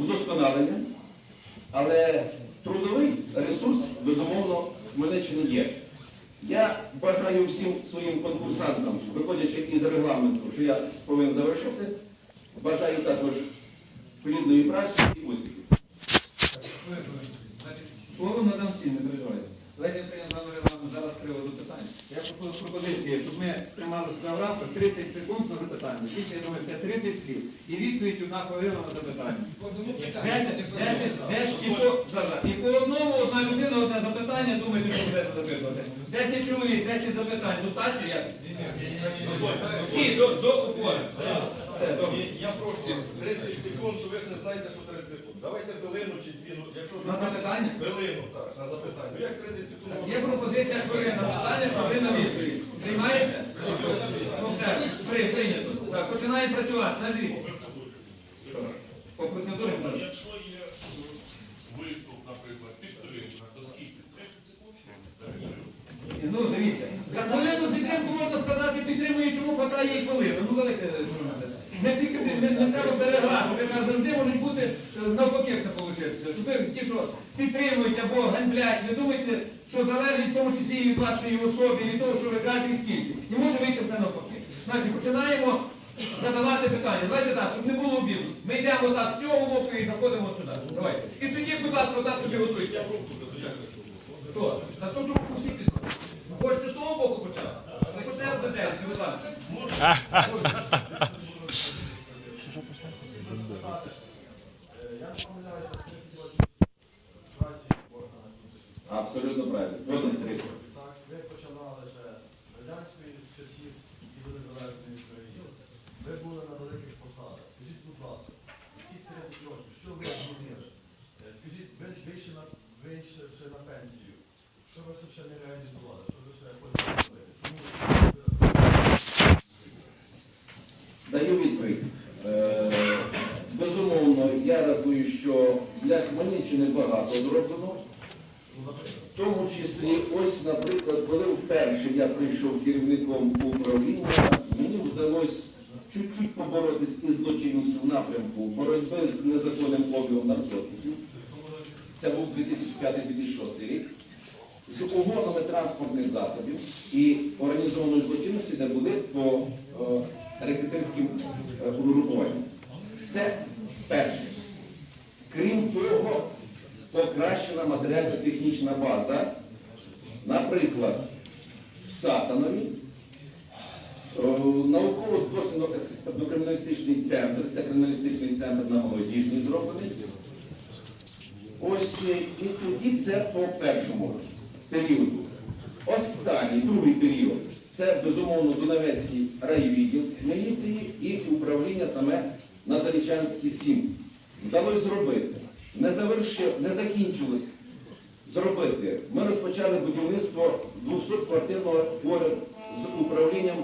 вдосконалення, але трудовий ресурс, безумовно, в Хмельниччині є. Я бажаю всім своїм конкурсантам, виходячи із регламенту, що я повинен завершити, бажаю також плідної праці і успіхів. Слово надам всім, не переживайте. Приймемо номер регламент зараз приводу питань. Я пропоную пропозиції, щоб ми тримали себе в рамках 30 секунд на запитання. Більше, я думаю, це 30 слів. І відповідь одна хвилина на запитання. 10, 10, 10, і по, одному одна людина, одне запитання, думайте, що будете запитувати. 10 чоловік, 10 запитань. Достатньо як? Всі до, добре. Я прошу вас, 30 секунд, ви не знаєте, що 30 секунд. Давайте хвилину чи На запитання? Хвилину, так, на запитання. Ну як 30 секунд? Є пропозиція хвилина питання, хвилина відповідь. Приймається? Ну все, при, прийнято. Так, починаємо працювати. Назвіть. По процедурі можна? Якщо є виступ, наприклад, підтримка, то скільки? 30 секунд? Ну, дивіться. За хвилину підтримку можна сказати, підтримую, чому хватає і хвилину. Ну, давайте, що надо. Не тільки не, не, не треба переграти, ви кажете, завжди може бути навпаки все вийде. Щоб ви ті, що підтримують або ганьблять, ви думаєте, що залежить в тому числі і від вашої особи, від того, що ви кажете і скільки. Не може вийти все навпаки. Значить, починаємо задавати питання. Давайте так, щоб не було обіду. Ми йдемо так з цього боку і заходимо сюди. Давайте. І тоді, будь ласка, так собі готуйте. Хто? Та тут руку всі підходять. Хочете з того боку почати? Ми почнемо з детельці, будь ласка. Я не помиляюся, 30 років праці можна написати. Абсолютно правильно. Згоден з цим. Так, ви починали ще з радянської часів і до незалежної України. Ви були на великих посадах. Скажіть, будь ласка, ці 30 років, що ви змінили? Е, Скажіть, ви ж вийшли на, вийшли ще на пенсію. Що ви ще не реалізували? Що ви ще хочете робити? Чому ви Даю відповідь. Е, Безумовно, я рахую, що для Хмельниччини багато зроблено. В тому числі, ось, наприклад, коли вперше я прийшов керівником управління, мені вдалося чуть-чуть поборотись із злочинністю в напрямку боротьби з незаконним обігом наркотиків. Це був 2005-2006 рік. З угонами транспортних засобів і організованої злочинності, де були по е, рекрутерським е, угрупуванням. Це перше. Крім того, покращена матеріально-технічна база, наприклад, Сатанові, е, науково-дослідно-криміналістичний центр, це криміналістичний центр на молодіжній зроблений. Ось і тоді це по першому періоду. Останній, другий період, це безумовно Донецький райвідділ міліції і управління саме на Зарічанській 7. Вдалося зробити. Не завершив, не закінчилось зробити. Ми розпочали будівництво 200-квартирного поряд з управлінням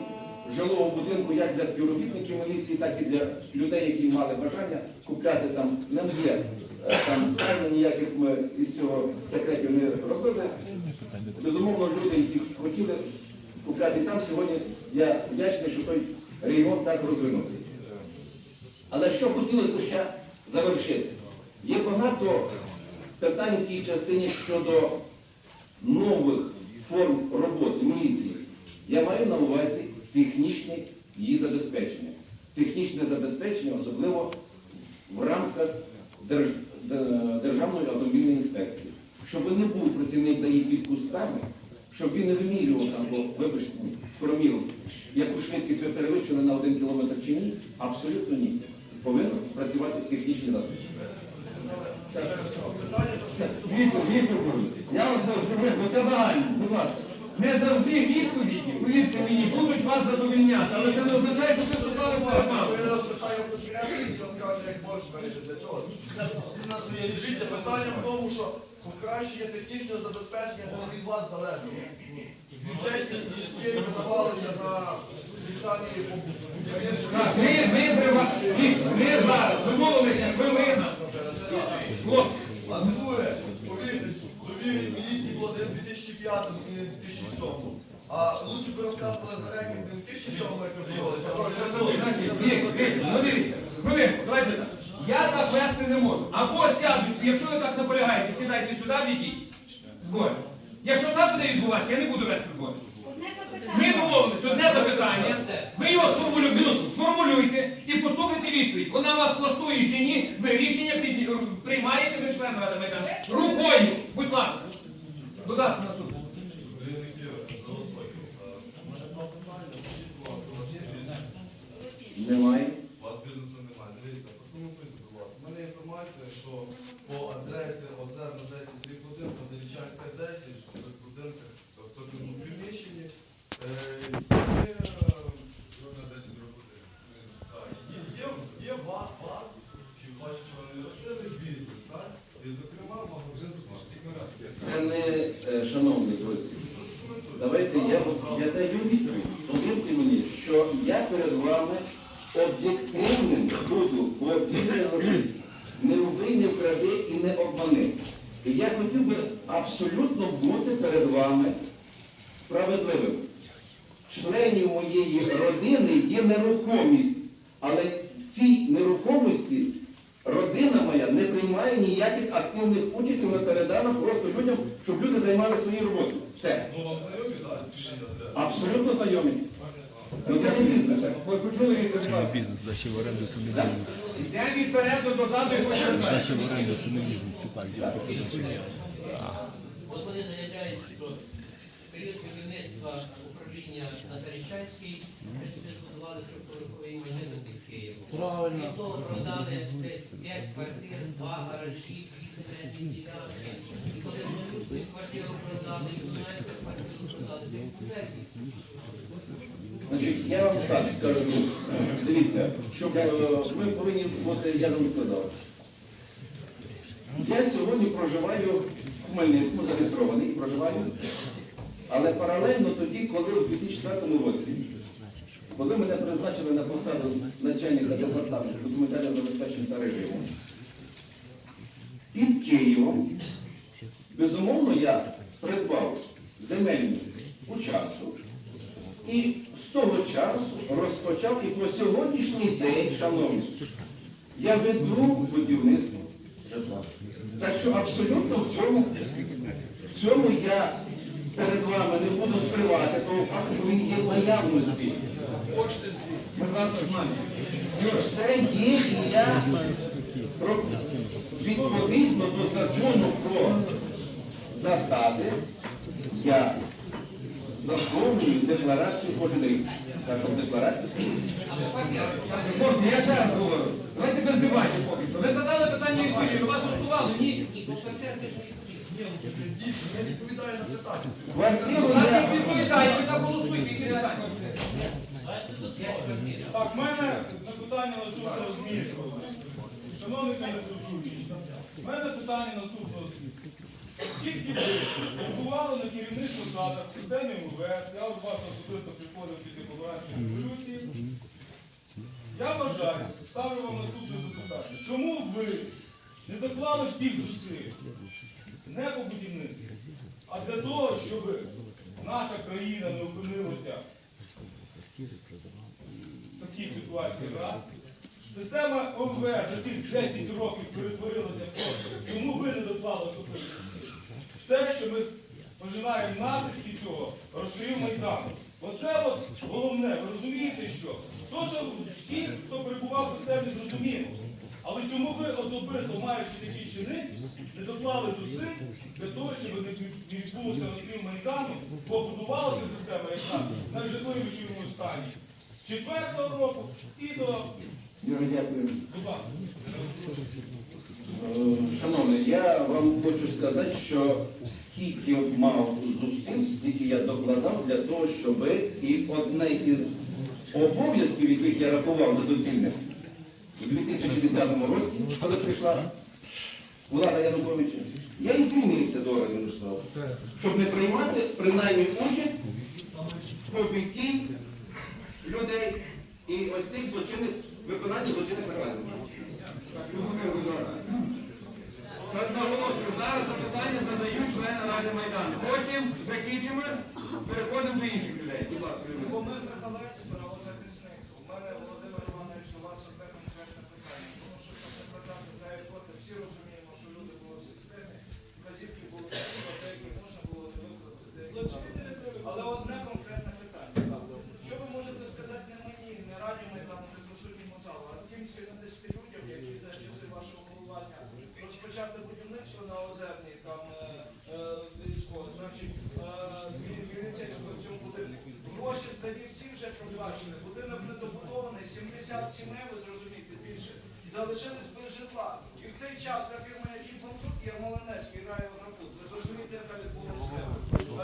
жилого будинку як для співробітників міліції, так і для людей, які мали бажання купляти там. Не є е, там ніяких ми із цього секретів не робили. Безумовно, люди, які хотіли купляти там, сьогодні я вдячний, що той регіон так розвинутий. Але що хотілося б ще завершити? Є багато питань в тій частині щодо нових форм роботи міліції. Я маю на увазі технічне її забезпечення. Технічне забезпечення, особливо в рамках Держ- Державної автомобільної інспекції. Щоб не був працівник ДАІ під кустками, щоб він не вимірював там, бо, вибачте, проміл, яку швидкість ви перевищили на один кілометр чи ні, абсолютно ні. Повинен працювати технічні засоби. Відповідь, відповідь. Я вас зрозумів, це загально, будь ласка. Не завжди відповіді, повірте мені, будуть вас задовільняти, але це не означає, що ви сказали формат. Ви нас конспірації, то скажете, як можеш вирішити. Чого? Рішення питання в тому, що покращення технічного забезпечення це від вас залежить. Бюджеті які видавалися на ми, ми зараз домовилися хвилина. А друге, повірте, довір'я міліції було в 2005 і 2007. А лучше б розказували за не в 2007, як ви дивіться, хвилинку, давайте так. Я так вести не можу. Або сяджу, якщо ви так наполягаєте, сідайте сюди, йдіть. Збори. Якщо так буде відбуватися, я не буду вести збори. Ми домовились, одне запитання. Ви його сформулюйте і послухайте відповідь. Вона вас влаштує чи ні, ви рішення під... приймаєте ви член Ради Майдану. Рукою, будь ласка. Будь ласка, наступне. У вас? Немає. У вас бізнесу немає. Дивіться, прокоментуйте, будь ласка. У мене інформація, що по адресі Озерна 10 абсолютно бути перед вами справедливим. Членів моєї родини є нерухомість, але в цій нерухомості родина моя не приймає ніяких активних участей, вона передана просто людям, щоб люди займалися своєю роботою. Все. Ну? Абсолютно знайомі. Ну це не бізнес. Ви почули відповідь? Бізнес, здача в оренду це не бізнес. Йдемо від переду до заду і хочемо далі. Здача в оренду це не бізнес, це так. От вони заявляють, що період керівництва управління на Зарічанській збудували структуровий магазин під Києвом. Правильно. Від того продали десь 5 квартир, 2 гаражі, 2 земельні ділянки. І коли Малюшку квартиру продали, і Дунаєвську квартиру продали, то церкві. Значить, я вам так скажу. Дивіться, щоб е, ми повинні бути, я вам сказав. Я сьогодні проживаю в Хмельницькому, зареєстрований, проживаю. Але паралельно тоді, коли у 2004 році, коли мене призначили на посаду начальника департаменту документального забезпечення та режиму, під Києвом, безумовно, я придбав земельну участок. І з того часу розпочав і по сьогоднішній день, шановні, я веду будівництво. Так що абсолютно в цьому, в цьому я перед вами не буду скривати того факту, що він є в наявності. Все є, і я відповідно до закону про засади, я заповнюю декларацію кожен рік. Так. Хлопці, я ще раз говорю. Давайте без дебатів поки що. Ви задали питання відповідь, вас влаштували? Ні. Не відповідає на питання. Так питання. В мене запитання наступного змісту. Шановний пане в мене питання наступного змісту. Скільки ви побували на керівних посадах в системі МВС, я от вас особисто приходив під декларацію революції. Я вважаю, ставлю вам наступне запитання. Чому ви не доклали всіх зусиль не по будівництву, а для того, щоб наша країна не опинилася в такій ситуації раз. Система ОМВС за ці 10 років перетворилася в чому ви не доклали те, що ми пожинаємо наслідки цього розстрілу Майдану. Оце от головне, ви розумієте, що? То, що всі, хто перебував в системі, зрозуміли. Але чому ви особисто, маючи такі чини, не доклали зусиль для того, щоб не відбулося розстріл Майдану, бо будувалася система якраз на найжахливішому стані з 4-го року і до дякую. Е, Шановний, я вам хочу сказати, що скільки мав зусиль, стільки я докладав для того, щоб і одне із обов'язків, яких я рахував за доцільним, у 2010 році, коли прийшла влада Януковича, я і звільнився до органів держави, щоб не приймати принаймні участь в побитті людей і ось тих злочинних виконання злочинних наказів. Наголошую, зараз запитання задають члени Ради Майдану. Потім закінчимо, переходимо до інших людей. Будь ласка, Людмила. Володимир Михайлович, правозахисник. У мене Володимир Іванович до вас одне конкретне питання. Тому що це питання за 50 сімей, ви зрозумієте, більше, залишились без житла. І в цей час та фірма, які банкрут, Ярмолинецький грає в грабут. Ви зрозумієте, яка відбулася.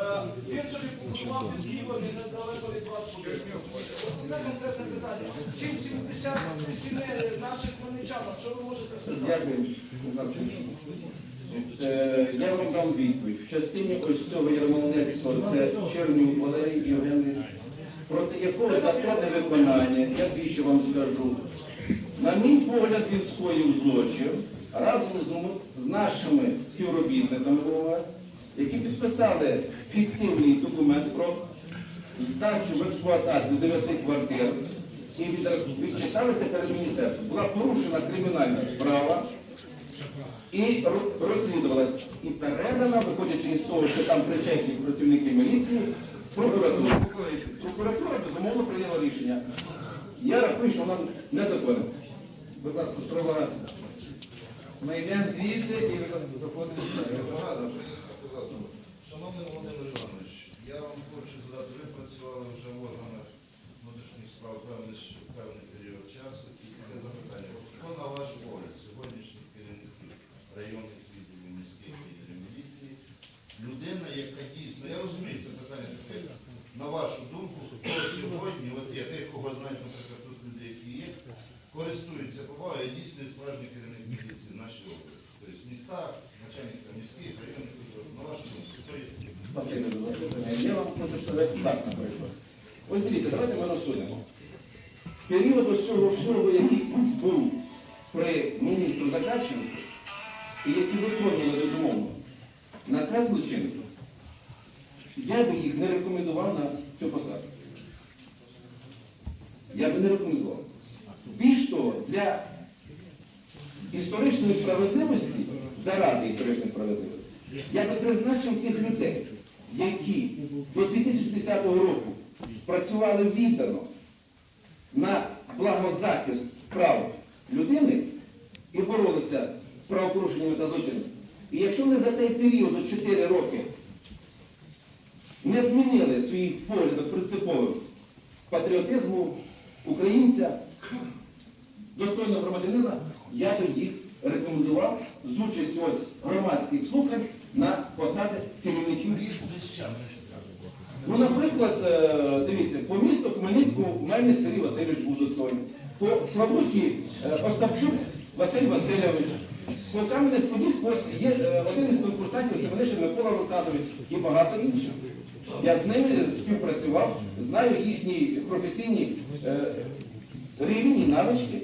Е, Він собі побудував під Києвом і недалеко від вас. Це конкретне питання. Чим 70 сімей наших хмельничан, що ви можете сказати? Е, Я вам дам відповідь. В частині ось цього Ярмолинецького це Чернюк Валерій Євгенович, проти якого законне виконання, я більше вам скажу. На мій погляд, він скоїв злочин разом з, нашими співробітниками вас, які підписали фіктивний документ про здачу в експлуатацію дев'яти квартир і відчиталися перед міністерством. Була порушена кримінальна справа і ро- розслідувалась і передана, виходячи із того, що там причетні працівники міліції, прокуратуру. Прокуратура безумовно прийняла рішення. Я рахую, що вона незаконна. Будь ласка, строго. Ми йдемо звідси і заходимо. Шановний Володимир Іванович, я вам хочу задати, ви працювали вже в органах внутрішніх справ певний період часу, і таке запитання. Хто на ваш погляд сьогоднішніх керівників районних відділів, міських відділів міліції, людина, яка дійсно, я розумію, це питання таке, на вашу думку, хто сьогодні, от я тих, кого знають, наприклад, тут люди, які є, користуються повагою, дійсно є справжній керівник міліції в нашій області. Тобто міста, начальника міських, районних на вашу думку, хто є? Спасибо за запитання. Я вам хочу сказати так, наприклад. Ось дивіться, давайте ми розсудимо. Період ось цього всього, який був при міністру Закарченку, і які виконували безумовно наказ злочинку, я би їх не рекомендував на цю посаду. Я би не рекомендував. Більш того, для історичної справедливості, заради історичної справедливості, я би призначив тих людей, які до 2010 року працювали віддано на благозахист прав людини і боролися з правопорушеннями та злочинами. І якщо вони за цей період от 4 роки не змінили своїх поглядів принципових патріотизму українця, достойного громадянина, я би їх рекомендував з участю ось громадських слухань на посади керівників. Ну, наприклад, е, дивіться, по місту Хмельницькому Мельник Сергій Васильович був достойний. По Славуті е, Остапчук Василь Васильович. По Кам'янець-Подільську є е, один із конкурсантів Семенишин Микола Олександрович і багато інших. Я з ними співпрацював, знаю їхні професійні е, рівні навички.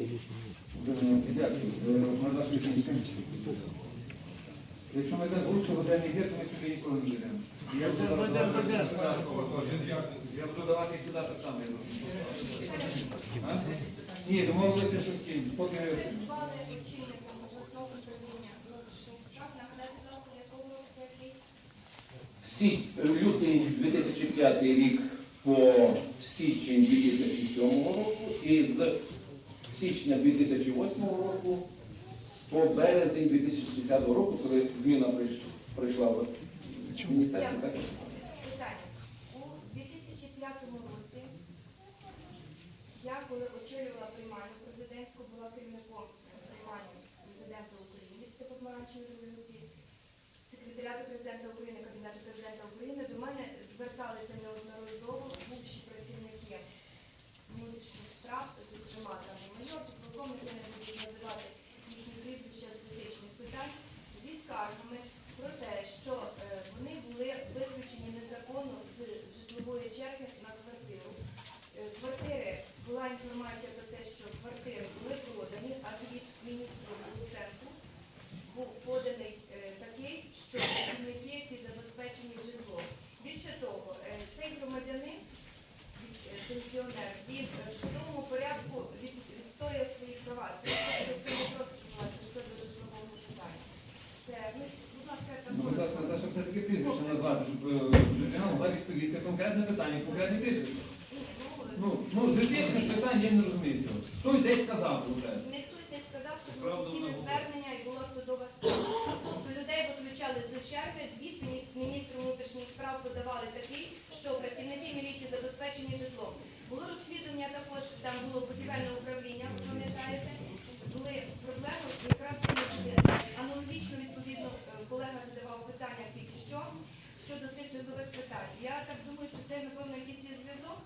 Якщо ми так лучше годинний гір, то ми сюди ніколи не йдемо. Я буду давати сюди так само. Ні, домовилися, що поки Звали очільником обласного управління внутрішніх справ. Нагадайте, будь ласка, якого року який? Сі- лютий 2005 рік по січень 2007 року і з січня 2008 року по березень 2010 року, коли зміна прийш- прийшла в міністерство. так? У 2005 році я, коли очолювала там і майор, не буду називати їхні прізвища з етичних питань, зі скаргами про те, що е, вони були виключені незаконно з житлової черги на квартиру. Е, Квартири, була інформація про те, що квартири були продані, а звіт міністру Луценку був поданий е, такий, що працівники ці забезпечені житлом. Більше того, е, цей громадянин, від- е, пенсіонер, він е, в судовому порядку від- відстояв свої права. Тобто це не просто ситуація щодо житлового питання. Це, ну, будь ласка, Ну, будь ласка, також. Наташа, все-таки прізвище назвати, щоб е, людина могла відповісти конкретне питання, конкретне прізвище. Ну, ну, з етичних питань я не розумію цього. Хтось десь Не не сказав, що було офіційне звернення і була судова справа. Тобто людей виключали з черги, звіт міністру внутрішніх справ подавали такий, що працівники міліції забезпечені житлом. Було розслідування також, там було будівельне управління щодових питань. Я так думаю, що це, напевно, якийсь є зв'язок.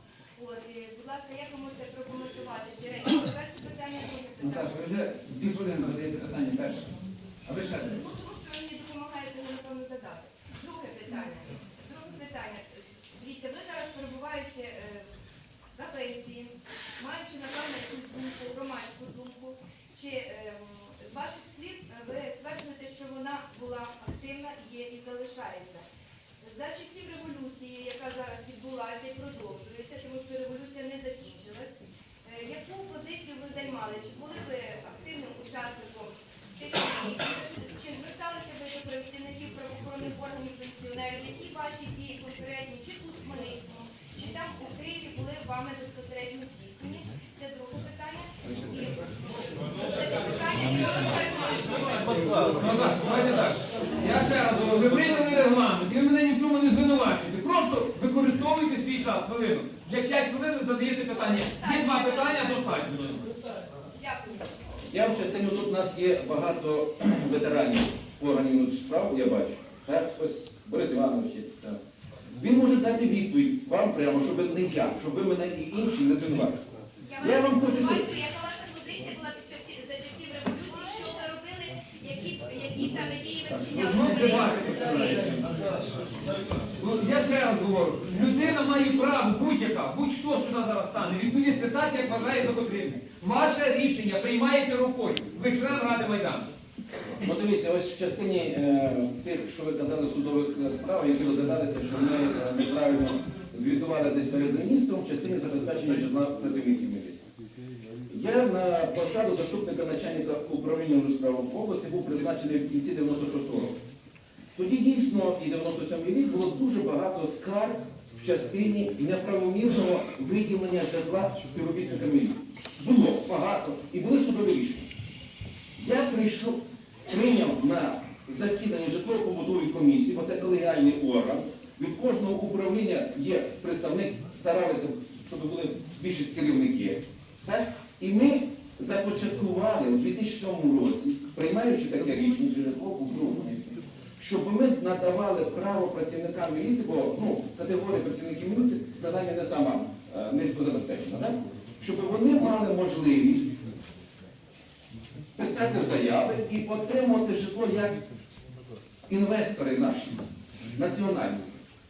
От, і, будь ласка, як ви можете прокоментувати ці речі? Це перше питання, Наташа, ви вже дві хвилини задаєте питання перше. А ви ще Ну, тому що ви мені допомагаєте напевно, задати. Друге питання. Друге питання. Дивіться, ви зараз перебуваючи е, на пенсії, маючи, напевно, якусь думку, громадську думку, чи ем, з ваших слів е, ви стверджуєте, що вона була активна, є і залишається. За часів революції, яка зараз відбулася і продовжується, тому що революція не закінчилась, е, яку позицію ви займали? Чи були ви активним учасником тих подій? Чи зверталися ви до працівників правоохоронних органів пенсіонерів? Які ваші дії конкретні, чи тут в Хмельницькому, чи там у Києві були вами безпосередньо здійснені? Це друге питання. Це питання, і. Я ще раз говорю, ви прийняли регламент, і ви мене ні в чому не звинувачуєте. Просто використовуйте свій час, хвилину. Вже 5 хвилин ви задаєте питання. Є два. Я в частині тут у нас є багато ветеранів органів внутрішніх справ, я бачу. Так, ось Борис Іванович. так. Він може дати відповідь вам прямо, щоб не я, щоб ви мене і інші не звинувачили. Я Я вам вам хочу звинувачую, яка ваша позиція була під часі, за часів революції, що ви робили, які, які саме дії ви вчиняли? Ще раз говорю, людина має право, будь-яка, будь-хто сюди зараз стане, відповісти так, як вважає за потрібне. Ваше рішення приймаєте рукою. Ви член Ради Майдану. Ну ось в частині е, тих, що ви казали, судових е, справ, які розглядалися, що ми е, неправильно звітували десь перед міністром в частині забезпечення житла працівників міліції. Я на посаду заступника начальника управління внутрішніх справ в області був призначений в кінці 96-го року. Тоді дійсно і 97-й рік було дуже багато скарг в частині неправомірного виділення житла співробітникам міліції. Було багато і були судові рішення. Я прийшов, прийняв на засідання житлово-побудової комісії, бо це колегіальний орган. Від кожного управління є представник, старалися, щоб були більшість керівники. Так? І ми започаткували у 2007 році, приймаючи таке рішення для житлово-побудової комісії, щоб ми надавали право працівникам міліції, бо ну, категорія працівників міліції принаймні не сама е, низько забезпечена, так? щоб вони мали можливість писати заяви і отримувати житло як інвестори наші, національні.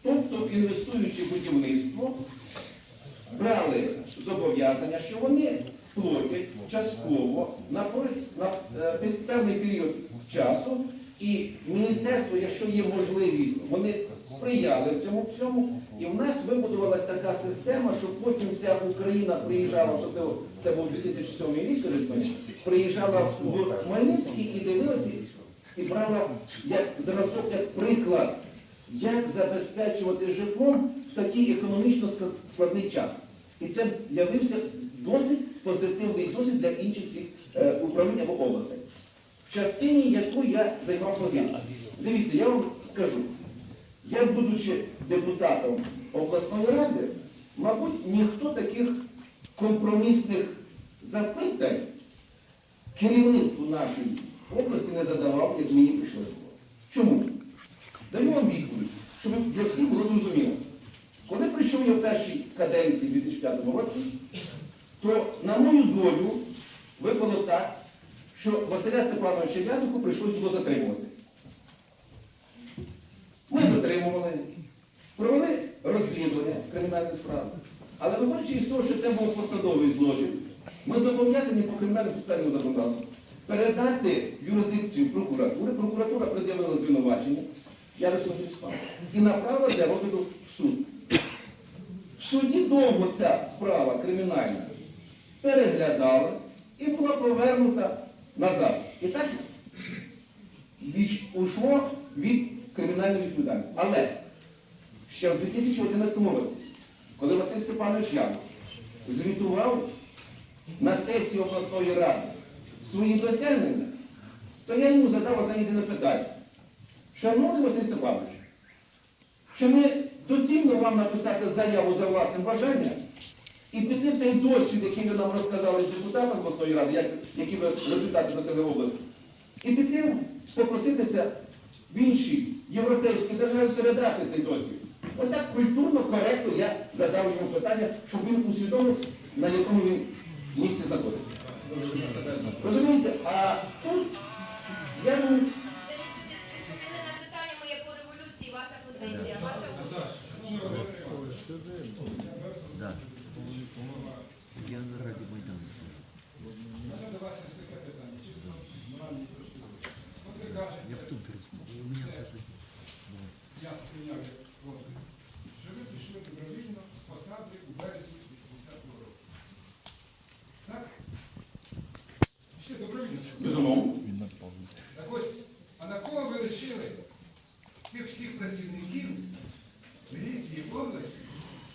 Тобто, інвестуючи в будівництво, брали зобов'язання, що вони платять частково на, порис- на е, певний період часу, і міністерство, якщо є можливість, вони сприяли в цьому всьому. І в нас вибудувалася така система, що потім вся Україна приїжджала, особливо це був 2007 рік, приїжджала в Хмельницький і дивилася і брала як зразок, як приклад, як забезпечувати житлом в такий економічно складний час. І це явився досить позитивний досвід для інших всіх е, управлінь або областей. Частині, яку я займав позицію. Дивіться, я вам скажу, я, будучи депутатом обласної ради, мабуть, ніхто таких компромісних запитань керівництву нашої області не задавав, як мені прийшло. Чому? Даю вам відповідь, щоб для всіх було зрозуміло. Коли прийшов я в першій каденції в 2005 році, то на мою долю випало так, що Василя Степановича Язику прийшлось було затримувати. Ми затримували, провели розслідування кримінальної справи. Але виходячи із того, що це був посадовий злочин, ми зобов'язані по кримінальному спеціальному законодавству передати юрисдикцію прокуратури. Прокуратура пред'явила звинувачення, я Василь справу, і направила для розгляду в суд. В суді довго ця справа кримінальна переглядалась і була повернута назад. І так ушло від кримінальної відповідальності. Але ще в 2011 році, коли Василь Степанович Ян звітував на сесії обласної ради свої досягнення, то я йому задав одне єдине питання. Шановний Василь Степанович, чи не доцільно вам написати заяву за власним бажанням і піти цей досвід, який ви нам розказали депутатам обласної ради, як, які ви результати носили в області, і піти попроситися в інші європейські держави передати цей досвід. Ось так культурно, коректно я задав йому питання, щоб він усвідомив, на якому він місці знаходиться. Розумієте? А тут я йому Ви не на питання моє по революції, ваша позиція, ваша Я ради Майдану служу. Я б вас є таке питання, чисто моральні трошки. От ви кажете, Я в том переспал. У меня позади. я сприйняв як розгляд, що ви пішли добровільно з посади у березні 80-го року. Так? Пішли добровільно. безумовно. Він напав. Так ось, а на кого ви лишили тих всіх працівників міліції області?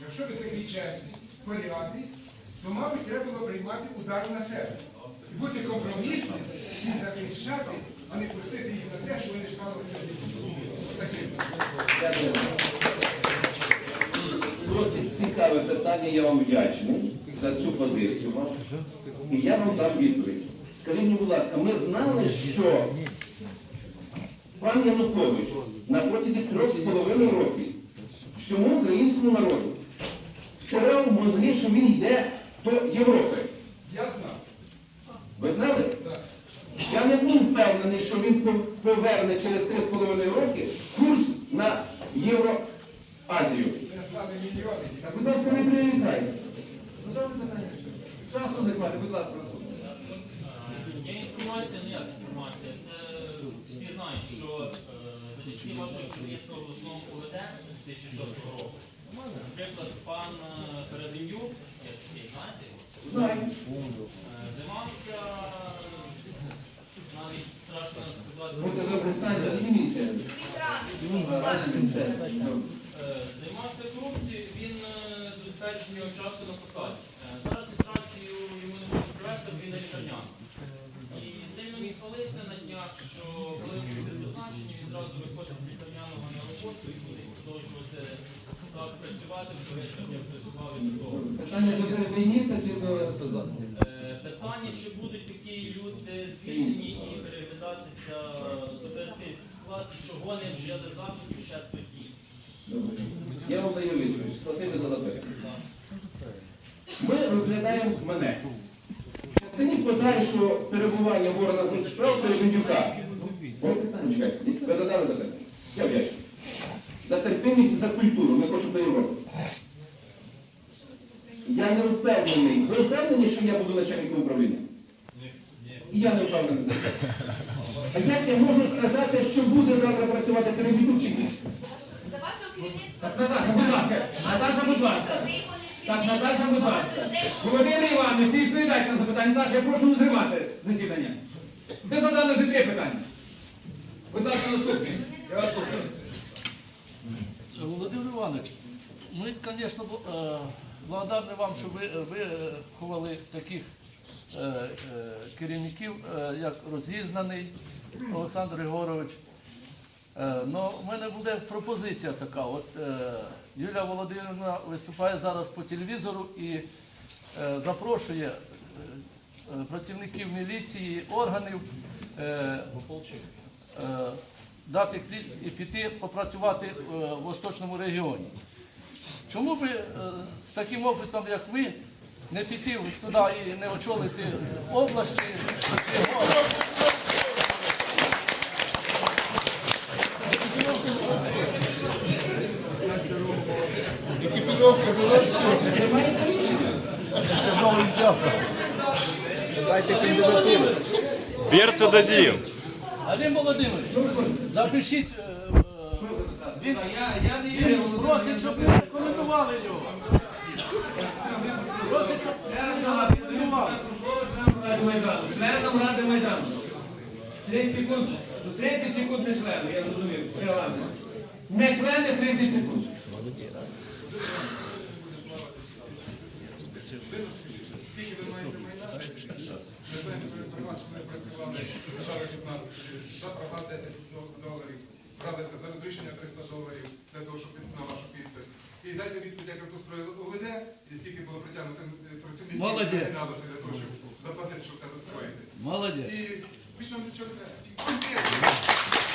Якщо ви такий чесний, порядний, то, мабуть, треба було приймати удар на себе. І бути компромісним і захищати, а не пустити їх на те, що вони стали таким. Досить цікаве питання, я вам вдячний за цю позицію вашу. І я вам дам відповідь. Скажіть мені, будь ласка, ми знали, що пан Янукович на протязі трьох з половиною років всьому українському народу втирав мозги, що він йде до Європи. Я знав. Ви знали? Так. Я не був впевнений, що він поверне через 3,5 роки курс на Євроазію. Це стали мільйони. Так, будь ласка, не привітайте. Задали. Часу не хватить, будь ласка. Є інформація, ну як інформація, це всі знають, що е, за часів вашого керівництва в обласному ОВД 2006 року, наприклад, пан е, Переденюк, я такий, знаєте, його? Знаю. Е, займався навіть страшно сказати. Станьте, підніміться. Е, Займався корупцією, він до теперішнього часу на посаді. Зараз люстрацію йому не можуть привести, він на лікарняному. І сильно не хвалився на днях, що коли він буде призначені, він зразу виходить з лікарняного на роботу і буде продовжувати в той час, як працював і до того. Питання до міністра чи до Е, Питання, чи будуть такі люди звільнені і переглядатися особистий склад, чого не вжили заходів ще тоді. Я вам даю відповідь. Спасибі за запитання. Ми розглядаємо мене. Це не подає, що перебування в органах внутрішніх справ Бережендюка. Ви задали запитання. Я вдячний. За терпимість і за культуру. Ми хочемо до Європи. Я не впевнений. Ви впевнені, що я буду начальником управління? І я не впевнений. А як я можу сказати, що буде завтра працювати Бережендюк чи ні? За вашого керівництва... Так, Наташа, будь ласка, Наташа, будь ласка. не Так. Наташа, будь ласка. людей Володимир Іванович, не відповідайте на запитання. Наташа, я прошу не зривати засідання. Ви задали вже три питання. Будь ласка, наступний. Я вас слухаю. Володимир Іванович, ми, звісно, е, благодарні вам, що ви е, виховали таких е, керівників, як розізнаний Олександр Григорович. Ну, у мене буде пропозиція така. От Юлія Володимирівна виступає зараз по телевізору і запрошує працівників міліції, органів дати і піти попрацювати е, в Восточному регіоні. Чому би е, з таким опитом, як ви, не піти туди і не очолити область чи, город? Дайте кандидатуру. Берце дадим. Вадим Володимирович, запишіть. е, е, Він, просить, щоб ви рекомендували його. Просить, щоб ви рекомендували. Членом Ради Майдану. 30 секунд. Ну, 30 секунд не члени, я. Регламент. Не члени 30 секунд. Скільки ви маєте майна? Вас ми працювали, в нас за права 10 доларів, бралися за розрішення 300 доларів для того, щоб на вашу підпис. І дайте відповідь, як ви построїли ОВД, і скільки було притягнуто працівників, Молодець. для того, щоб заплатити, щоб це достроїти. Молодець. І більше нам нічого не треба. Тільки конкретно.